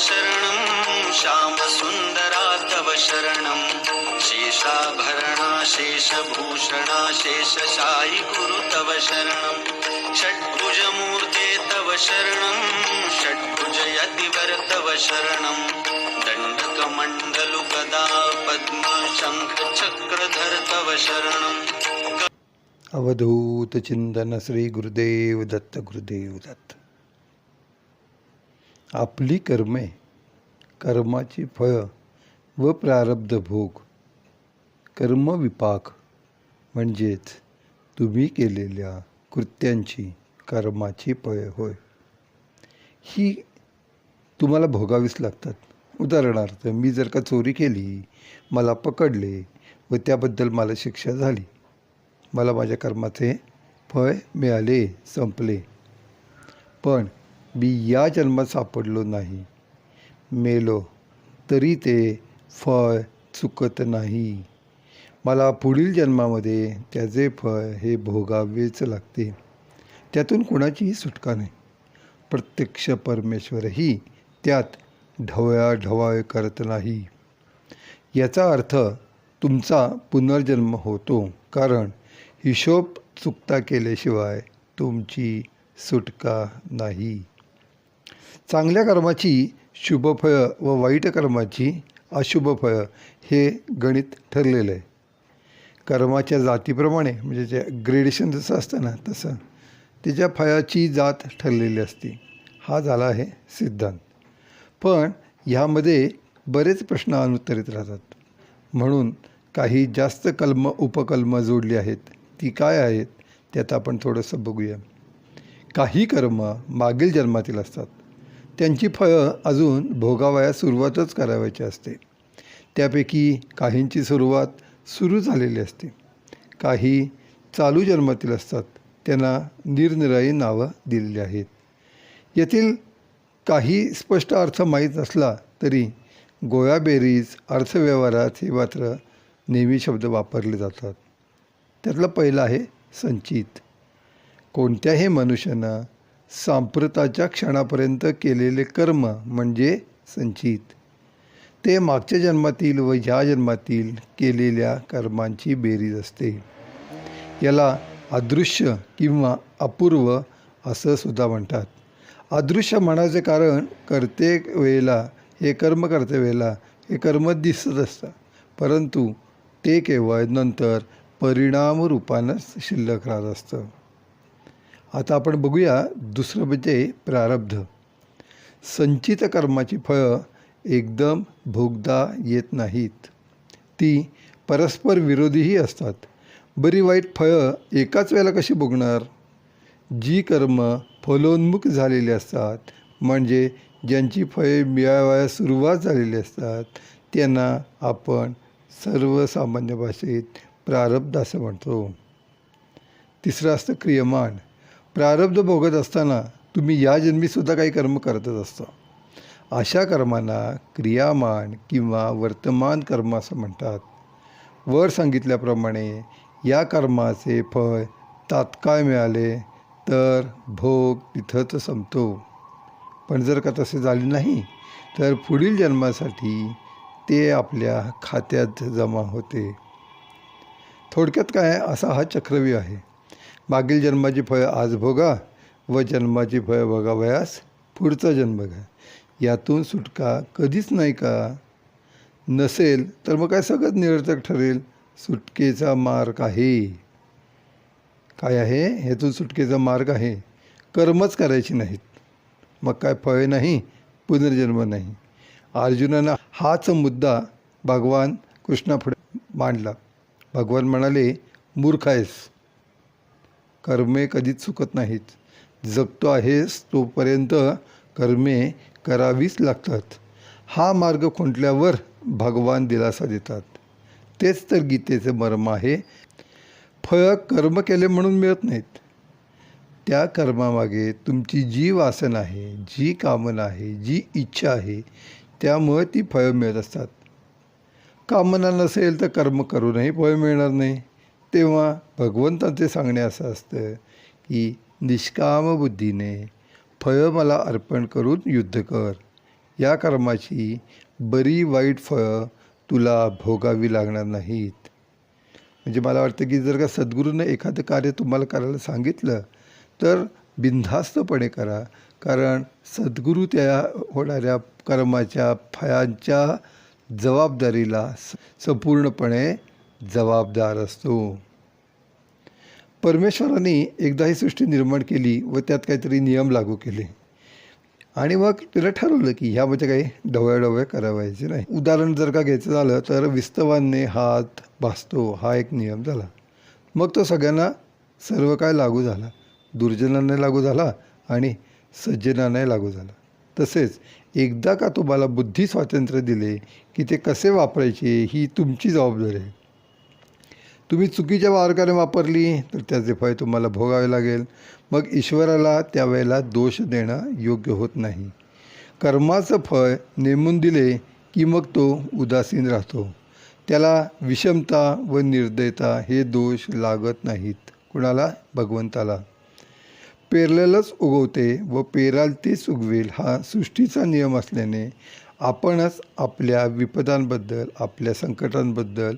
शरणं श्यामसुन्दरा तव शरणं। शेषाभरणा शेषभूषणा शेषशायि गुरु तव शरणं। षड्भुजमूर्ते तव शरणं षड्भुजयतिवर तव शरणं। दण्डकमण्डलुकदा पद्मशङ्खचक्रधर तव शरणं। अवधूत चिंतन श्री गुरुदेव दत्त गुरुदेव दत्त। आपली कर्मे कर्माची फळं व प्रारब्ध भोग कर्मविपाक म्हणजेच तुम्ही केलेल्या कृत्यांची कर्माची फळे होय. ही तुम्हाला भोगावीच लागतात. उदाहरणार्थ मी जर का चोरी केली मला पकडले व त्याबद्दल मला शिक्षा झाली मला माझ्या कर्माचे फळ मिळाले संपले. पण मी या जन्मात सापडलो नाही. मेलो तरी ते फळ चुकत नाही. मला पुढील जन्मामध्ये त्याचे फळ हे भोगावेच लागते. त्यातून कोणाचीही सुटका नाही. प्रत्यक्ष परमेश्वरही त्यात ढवळा करत नाही. याचा अर्थ तुमचा पुनर्जन्म होतो कारण हिशोब चुकता केल्याशिवाय तुमची सुटका नाही. चांगल्या कर्माची शुभफळं व वाईट कर्माची अशुभ फळं हे गणित ठरलेलं आहे. कर्माच्या जातीप्रमाणे म्हणजे जे ग्रेडेशन जसं असतं ना तसं त्याच्या फळाची जात ठरलेली असते. हा झाला आहे सिद्धांत. पण ह्यामध्ये बरेच प्रश्न अनुत्तरित राहतात. म्हणून काही जास्त कलम उपकल्म जोडली आहेत. ती काय आहेत? त्यात आपण थोडंसं बघूया. काही कर्म मागील जन्मातील असतात. त्यांची फळं अजून भोगावयास सुरुवातच करावायची असते. त्यापैकी काहींची सुरुवात सुरू झालेली असते. काही चालू जन्मातील असतात. त्यांना निरनिराळी नावं दिलेली आहेत. येथील काही स्पष्ट अर्थ माहीत नसला तरी गोयाबेरीज अर्थव्यवहारात हे मात्र नेहमी शब्द वापरले जातात. त्यातला पहिला आहे संचित. कोणत्याही मनुष्यानं सांप्रताच्या क्षणापर्यंत केलेले कर्म म्हणजे संचित. ते मागच्या जन्मातील व ह्या जन्मातील केलेल्या कर्मांची बेरीज असते. याला अदृश्य किंवा अपूर्व असं सुद्धा म्हणतात. अदृश्य म्हणायचे कारण करते वेळेला हे कर्म करते वेळेला हे कर्म दिसत असतं. परंतु ते केवळ नंतर परिणामरूपानंच शिल्लक राहत असतं. आता आपण बघूया दुसरं म्हणजे प्रारब्ध. संचित कर्माची फळं एकदम भोगता येत नाहीत. ती परस्पर विरोधीही असतात. बरी वाईट फळं एकाच वेळेला कशी भोगणार? जी कर्म फलोन्मुख झालेली असतात म्हणजे ज्यांची फळे मिळावयास सुरुवात झालेली असतात त्यांना आपण सर्वसामान्य भाषेत प्रारब्ध असं म्हणतो. तिसरं असतं क्रियमान प्रारब्ध भोगत असताना तुम्ही या जन्मीसुद्धा काही कर्म करतच असता. अशा कर्मांना क्रियामान किंवा वर्तमान कर्म असं म्हणतात. वर सांगितल्याप्रमाणे या कर्माचे फळ तात्काळ मिळाले तर भोग तिथंच संपतो. पण जर का तसे झाले नाही तर पुढील जन्मासाठी ते आपल्या खात्यात जमा होते. थोडक्यात काय असा हा चक्रव्यूह आहे? मागील जन्माची फळं आज भोगा व जन्माची फळं भोगावयास पुढचा जन्म घ्या. यातून सुटका कधीच नाही का? नसेल तर मग काय सगळंच निरर्थक ठरेल? सुटकेचा मार्ग आहे. काय आहे? ह्यातून सुटकेचा मार्ग आहे. कर्मच करायची नाहीत. मग काय फळे नाही? पुनर्जन्म नाही. अर्जुनानं हाच मुद्दा भगवान कृष्णापुढे मांडला. भगवान म्हणाले मूर्ख आहेस. कर्मे कधीच चुकत नाहीत. जगतो आहेस तोपर्यंत कर्मे करावीच लागतात. हा मार्ग खुंटल्यावर भगवान दिलासा देतात. तेच तर गीतेचे मर्म आहे. फळं कर्म केले म्हणून मिळत नाहीत. त्या कर्मामागे तुमची जी वासन आहे जी कामना आहे जी इच्छा आहे त्यामुळे ती फळं मिळत असतात. कामना नसेल तर कर्म करूनही फळ मिळणार नाही. तेव्हा भगवंतांचे सांगणे असं असतं की निष्काम बुद्धीने फळं मला अर्पण करून युद्ध कर. या कर्माची बरी वाईट फळं तुला भोगावी लागणार नाहीत. म्हणजे मला वाटतं की जर का सद्गुरूनं एखादं कार्य तुम्हाला करायला सांगितलं तर बिनधास्तपणे करा. कारण सद्गुरू त्या होणाऱ्या कर्माच्या फळांच्या जबाबदारीला स- संपूर्णपणे जबाबदार असतो. परमेश्वराने एकदा ही सृष्टी निर्माण केली व त्यात काहीतरी नियम लागू केले. आणि मग तिला ठरवलं की ह्यामध्ये काही डवळ्याडवळे करावायचे नाही. उदाहरण जर का घ्यायचं झालं तर विस्तवांनी हात भासतो हा एक नियम झाला. मग तो सगळ्यांना सर्व काय लागू झाला? दुर्जनांना लागू झाला आणि सज्जनांनाही लागू झाला. तसेच एकदा का तुम्हाला बुद्धी स्वातंत्र्य दिले की ते कसे वापरायचे ही तुमची जबाबदारी आहे. तुम्ही चुकीच्या मार्गाने वापरली तर त्याचे फळ तुम्हाला भोगावे लागेल. मग ईश्वराला त्यावेळेला दोष देणं योग्य होत नाही. कर्माचं फळ नेमून दिले की मग तो उदासीन राहतो. त्याला विषमता व निर्दयता हे दोष लागत नाहीत. कुणाला? भगवंताला. पेरलेलंच उगवते व पेराल तेच उगवेल हा सृष्टीचा नियम असल्याने आपणच आपल्या विपदांबद्दल आपल्या संकटांबद्दल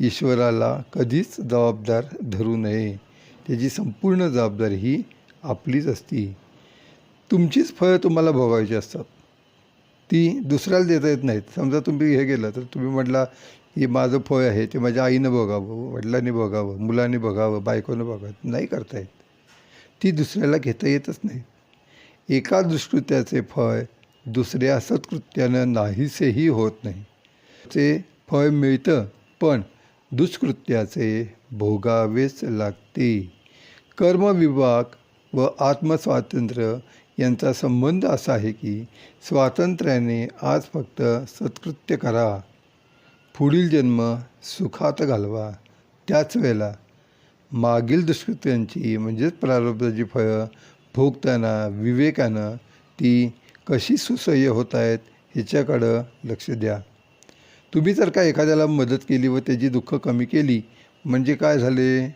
ईश्वराला कधीच जबाबदार धरू नये. त्याची संपूर्ण जबाबदारी ही आपलीच असती. तुमचीच फळं तुम्हाला भोगायची असतात. ती दुसऱ्याला देता येत नाहीत. समजा तुम्ही हे गेलं तर तुम्ही म्हटला की माझं फळ आहे ते माझ्या आईनं बघावं वडिलांनी बघावं मुलांनी बघावं बायकोनं बघावं नाही करता येत. ती दुसऱ्याला घेता येतच नाही. एका दुष्कृत्याचे फळ दुसऱ्या सत्कृत्यानं नाहीसेही होत नाही. ते फळ मिळतं पण दुष्कृत्याचे भोगावेच लागते. कर्मविभाग व आत्मस्वातंत्र्य यांचा संबंध असा आहे की स्वातंत्र्याने आज फक्त सत्कृत्य करा. पुढील जन्म सुखात घालवा. त्याच वेळेला मागील दुष्कृत्यांची म्हणजेच प्रारब्धाची फळं भोगताना विवेकानं ती कशी सुसह्य होत आहेत ह्याच्याकडं लक्ष द्या. तुम्ही जर का एखाद्याला मदत केली व त्याची दुःख कमी केली म्हणजे काय झाले?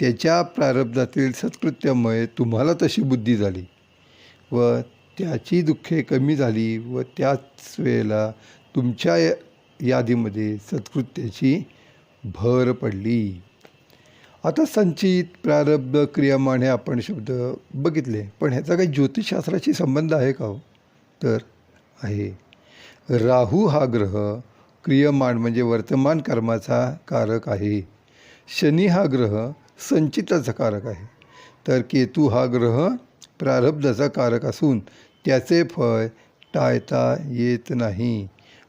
त्याच्या प्रारब्धातील सत्कृत्यामुळे तुम्हाला तशी बुद्धी झाली व त्याची दुःखे कमी झाली व त्याच वेळेला तुमच्या या- यादीमध्ये सत्कृत्याची भर पडली. आता संचित प्रारब्ध क्रियामान हे आपण शब्द बघितले पण ह्याचा काही ज्योतिषशास्त्राशी संबंध आहे का हो? तर आहे. राहू हा ग्रह क्रियमान म्हणजे वर्तमान कर्माचा कारक आहे. शनी हा ग्रह संचिताचा कारक आहे. तर केतू हा ग्रह प्रारब्धाचा कारक असून त्याचे फळ टाळता येत नाही.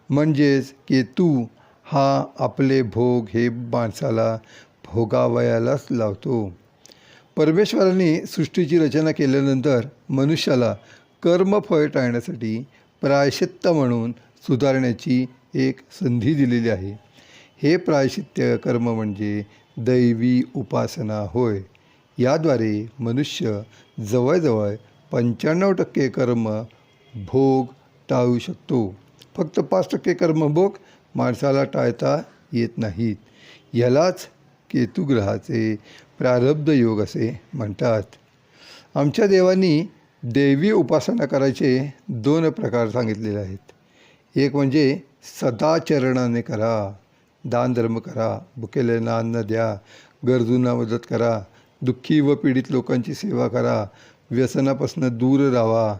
म्हणजेच केतू हा आपले भोग हे माणसाला भोगावयालाच लावतो. परमेश्वराने सृष्टीची रचना केल्यानंतर मनुष्याला कर्मफळ टाळण्यासाठी प्रायश्चित्त म्हणून सुधारण्याची एक संधी दिलेली आहे. हे प्रायश्चित्य कर्म म्हणजे दैवी उपासना होय. याद्वारे मनुष्य जवळजवळ पंच्याण्णव टक्के कर्म भोग टाळू शकतो. फक्त पाच टक्के कर्मभोग माणसाला टाळता येत नाहीत. ह्यालाच केतुग्रहाचे प्रारब्ध योग असे म्हणतात. आमच्या देवांनी देवी उपासना करायचे दोन प्रकार सांगितलेले आहेत. एक म्हणजे सदाचरणाने करा दानधर्म करा भुकेल्यांना अन्न द्या गरजूंना मदत करा दुःखी व पीडित लोकांची सेवा करा व्यसनापासून दूर राहा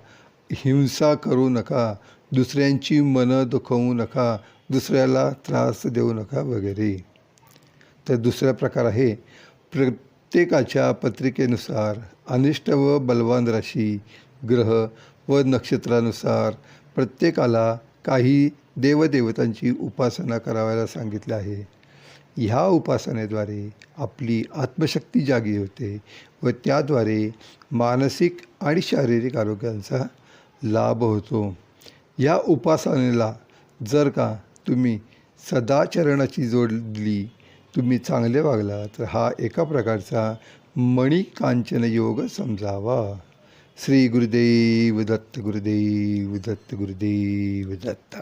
हिंसा करू नका दुसऱ्यांची मनं दुखवू नका दुसऱ्याला त्रास देऊ नका वगैरे. तर दुसरा प्रकार आहे प्रत्येकाच्या पत्रिकेनुसार अनिष्ट व बलवान राशी ग्रह व नक्षत्रानुसार प्रत्येकाला काही देवदेवतांची उपासना करायला सांगितलं आहे. ह्या उपासनेद्वारे आपली आत्मशक्ती जागी होते व त्याद्वारे मानसिक आणि शारीरिक आरोग्यांचा लाभ होतो. या उपासनेला जर का तुम्ही सदाचरणाची जोड दिली तुम्ही चांगले वागला तर हा एका प्रकारचा मणिकांचन योग समजावा. श्री गुरुदेव दत्त गुरुदेव दत्त गुरुदेव दत्त